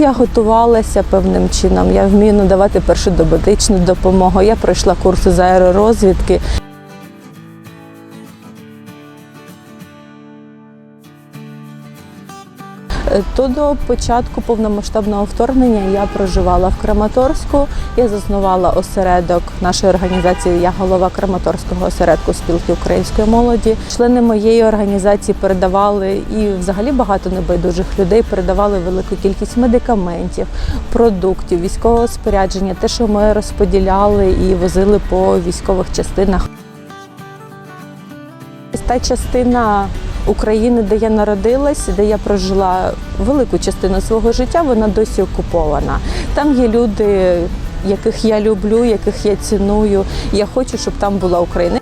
Я готувалася певним чином. Я вмію надавати першу домедичну допомогу. Я пройшла курси з аеророзвідки. То до початку повномасштабного вторгнення я проживала в Краматорську. Я заснувала осередок нашої організації. Я голова Краматорського осередку спілки української молоді. Члени моєї організації передавали і взагалі багато небайдужих людей передавали велику кількість медикаментів, продуктів, військового спорядження, те, що ми розподіляли і возили по військових частинах. Та частина України, де я народилась, де я прожила велику частину свого життя, вона досі окупована. Там є люди, яких я люблю, яких я ціную. Я хочу, щоб там була Україна.